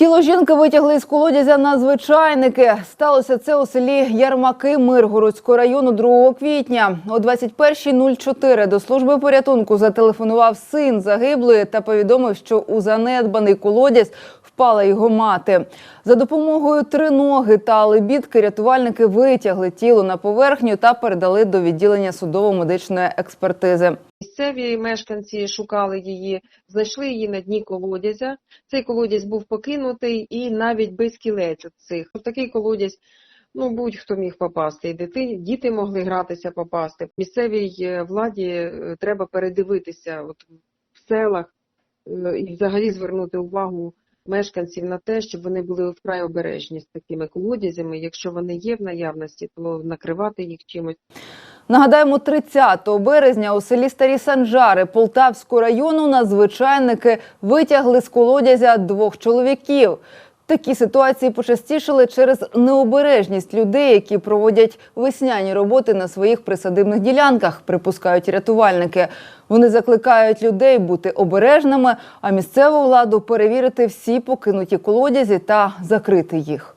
Тіло жінки витягли із колодязя надзвичайники. Сталося це у селі Ярмаки Миргородського району 2 квітня. О 21.04 до служби порятунку зателефонував син загиблої та повідомив, що у занедбаний колодязь впала його мати. За допомогою триноги та лебідки рятувальники витягли тіло на поверхню та передали до відділення судово-медичної експертизи. Місцеві мешканці шукали її, знайшли її на дні колодязя. Цей колодязь був покинутий і навіть без кілець от цих. Такий колодязь ну, будь-хто міг попасти. І дити, діти могли гратися попасти. Місцевій е, владі е, треба передивитися от, в селах е, і взагалі звернути увагу мешканців на те, щоб вони були вкрай обережні з такими колодязями. Якщо вони є в наявності, то накривати їх чимось. Нагадаємо, 30 березня у селі Старі Санжари Полтавського району надзвичайники витягли з колодязя двох чоловіків. Такі ситуації почастішили через необережність людей, які проводять весняні роботи на своїх присадибних ділянках, припускають рятувальники. Вони закликають людей бути обережними, а місцеву владу перевірити всі покинуті колодязі та закрити їх.